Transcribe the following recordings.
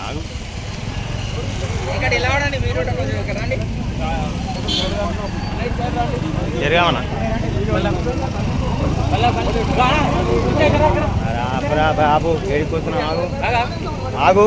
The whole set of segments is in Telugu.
ఆగు ఇక్కడ ఇలా మీరు రండి. జరగామన్నా బాబు ఏడిపోతున్నా ఆగు. ఆగు.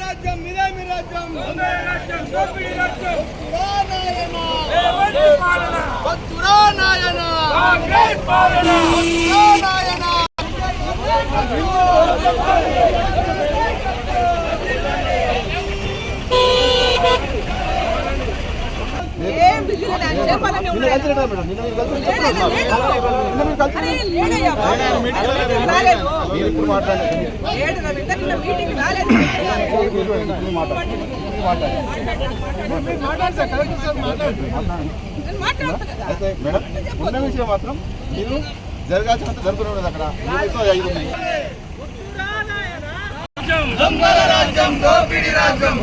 రాజ్యం మీదే మీ రాజ్యం రాజ్యం దోపిడీ రాజ్యం నాయన అయితే మేడం ఉన్న విషయం మాత్రం మీరు జరగాల్సినంత జరుగుతున్నది అక్కడ. ఐదు ఉన్నాయి దొంగల రాజ్యం దోపిడీ రాజ్యం.